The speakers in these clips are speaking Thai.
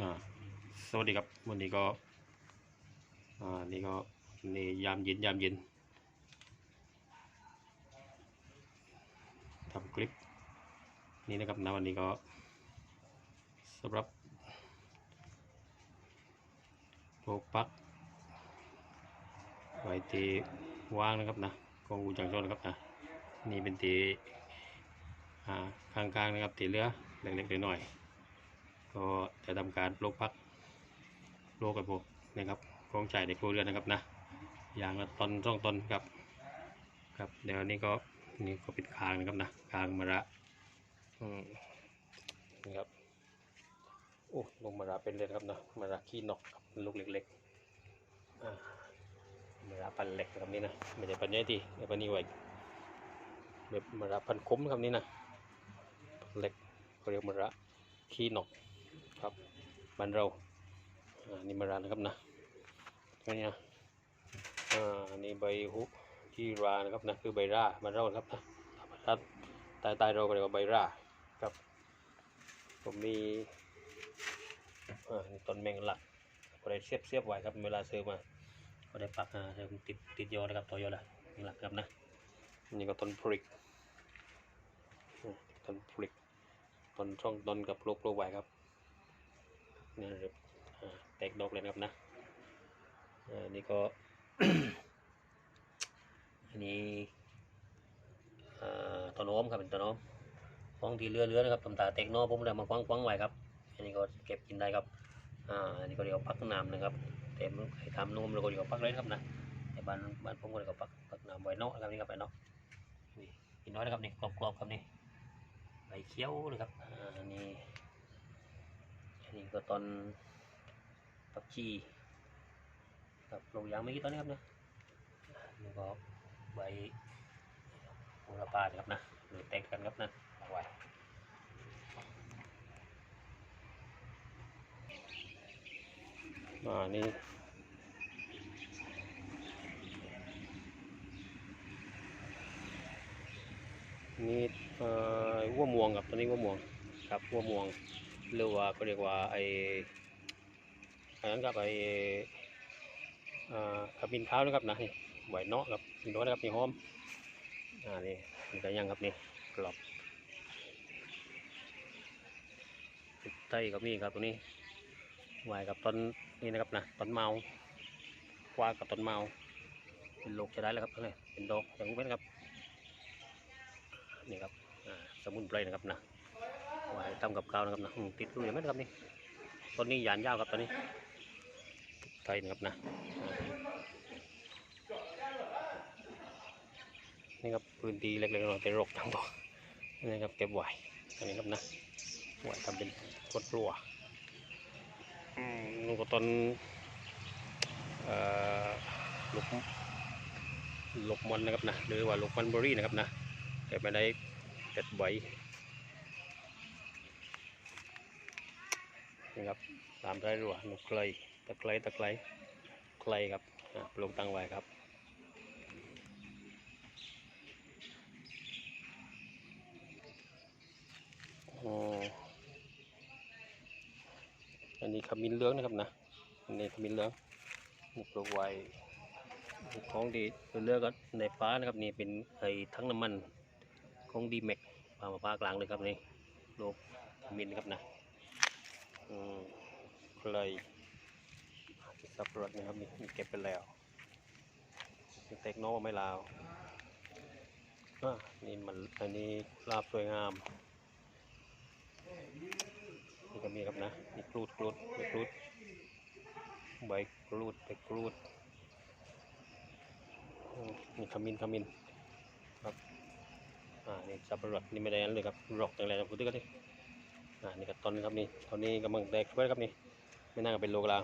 สวัสดีครับ วันนี้ก็อ่านี่ก็นี่ยามเย็นยามเย็นทำคลิปนี่นะครับนะวันนี้ก็สำหรับโปรปักไว้ที่ว่างนะครับนะกองอูจังโจนะครับนะนี่เป็นตีอ่าข้างๆนะครับตีเรือเล็กๆหน้อยๆ ก็จะทำการปลูกพักโลกกับพวกนะครับกองจ่ายในครัวเรือนนะครับนะอย่างละตอนสองตอนครับครับเดี๋ยวนี้ก็นี่ก็ปิดคางนะครับนะคางมะระอืมนี่ครับโอ้ลงมะระเป็นเลยครับนะมะระขี้นกครับลูกเล็กๆอ่ามะระพันธุ์เล็กครับนี่นะไม่ใช่พันใหญ่ทีแต่พันนี้ไว้แบบมะระพันคมครับนี่นะเล็กเขาเรียกมะระขี้นก ครับบ้านเราอ่านี่มารานนะครับนะนี่นะอ่านี่ใบหุที่รานะครับนะคือใบราบ้านเรานะครับนะถ้าต้ใต้เราก็เรียกว่าใบราครับ ผมมีอ่าต้นแมงลักก็ได้เสียบเสียบไว้ครับเวลาซื้อมาก็ได้ปักอ่าติดติดยอนะครับตัวยอละแมงลักครับนะนี่ก็ต้นพริกต้นพริกต้นช่องต้นกับปลูกลูกไว้ครับ นะครับแตกดอกเลยนะครับนะอ่านี่ก็ อันนี้ต้นโน้มครับเป็นต้นโน้มของที่เรือเรือนะครับตำตาแตกนอผมได้มาคว้างควงไว้ครับ อันนี้ก็เก็บกินได้ครับ อ่า อันนี้ก็เรียกว่าพักน้ำนะครับแต่มันใครทำนุ่มเราก็เรียกว่าพักเลยครับนะบ้านบ้านผมก็เรียกว่าพักพักน้ำไว้เนอกนะครับนี่ครับไว้เนอกนี่กินน้อยนะครับนี่กรอบๆครับนี่ใบเขียวเลยครับ อ่าอัน นี้ก็ตอนปักชีกับลงยางไม่กี่ต้นนะครับนะนี่ก็ใบโหระพาครับนะหรือแตกกันครับนะเอาไว้อ่านี่นี่เอ่อวัวม่วงครับตัวนี้วัวม่วงครับวัวม่วง หรือว่าก็เรียกว่าไออันนั้นกับไออ่าขมิ้นขาวนะครับนะนี่ไหวเนาะครับมีน้อยนะครับมีหอมอ่านี่มีกันยังครับนี่กรอบไต้กับนี่ครับตัวนี้ไหวกับต้นนี่นะครับนะต้นเมาคว้ากับต้นเมาเป็นลูกจะได้แล้วครับนี่เป็นดอกอย่างนี้นะครับนี่ครับสมุนไพรนะครับนะ ไว้ทำกับข้าวนะครับนะติดรูอย่างนี้นะครับนี่ต้นนี้ยานยาวครับตอนนี้ไทยนะครับนะนี่ครับพื้นที่เล็กๆน้อยๆเป็นรกทั้งตัวนี่ครับเก็บไหวอันนี้ครับนะไหวทำเป็นกดรัวอืมนี่ก็ต้นลูกลูกมันนะครับนะหรือว่าลูกมันเบอรี่นะครับนะแต่ไม่ได้เด็ดไหว นี่ครับตามได้รัวนุกไกลตะไคร้ตะไคร้ไคลครับปลูกตั้งไว้ครับอันนี้ขมิ้นเหลืองนะครับนะอันนี้ขมิ้นเหลืองปลูกไว้ของดีเลือกก็ในฟ้านะครับนี่เป็นไอ้ทั้งน้ำมันของดีแม็กปลามาปลากลางเลยครับนี่ปลูกขมิ้นครับนะ เลยสับปะรดนะครับนี่นี่เก็บไปแล้วเต็กโนไม่ลาวนี่มันอันนี้ลาบสวยงามนี่ก็มีครับนะนี่กรูดกรูดใบกรูดใบกรูดใบกรูดมีขมิ้นขมิ้นครับอ่านี่สับปะรดนี่ไม่ได้อันเลยครับรอกจังเลยนะพูดถึงกันดิ อ่านี่ก็ต้นครับนี่ตอนนี้กำลังแตกช่วยครับนี่ไม่น่าจะเป็นโลกลาว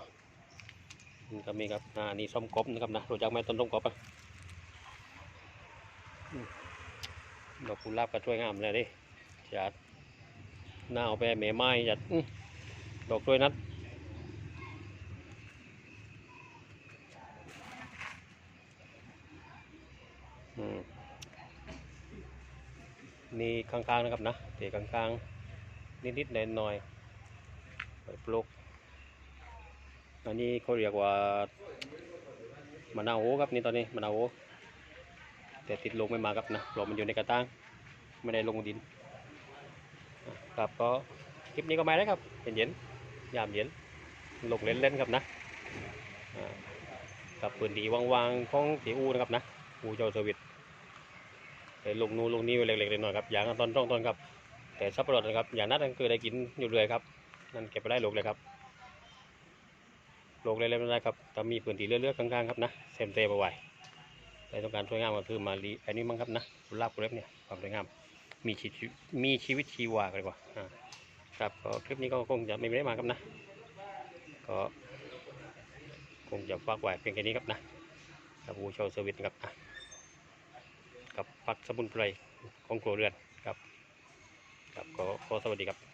นี่ก็มีครับอ่านี่ส้มกบนะครับนะรู้จักไหมต้นส้มกบอะดอกกุหลาบก็ช่วยงามเลยดิจัดหน้าเอาไปแม่ไม้จัดดอกช่วยนัดนี่ข้างๆนะครับนะเตะข้างๆ นิดๆหน่อยๆไปปลูกอันนี้เขาเรียกว่ามะนาวโอครับนี่ตอนนี้มะนาวโอแต่ติดลงไม่มาครับนะเพราะมันอยู่ในกระตังไม่ได้ลงดิน ครับก็คลิปนี้ก็มาแล้วครับเย็นๆยามเย็นลงเล่นๆครับนะกับปืนดีวางๆของตีอูนะครับนะอูเจ้าสวิตแต่ลงนูลงนี้ไว้เล็กๆน้อยๆครับอย่างตอนต้องตอนครับ แต่สับปะรดนะครับ อย่างนั้นคือได้กินอยู่เรื่อยครับ นั่นเก็บไปได้ลูกเลยครับลูกเลยเลยไม่ได้ครับถ้ามีพื้นที่เลือกๆข้างๆครับนะเซมเตไปไว้แต่ต้องการสวยงามก็คือมาลีอันนี้มั้งครับนะกุหลาบกุเล็บเนี่ยความสวยงามมีชีวิตมีชีวิตชีวากันดีกว่าครับก็คลิปนี้ก็คงจะไม่ได้มาครับนะก็คงจะฝากไว้เพียงแค่นี้ครับนะกับบูชว์เซอร์วิสครับอะกับพักสมุนไพรของครัวเรือน ครับครับก็ขอสวัสดีครับ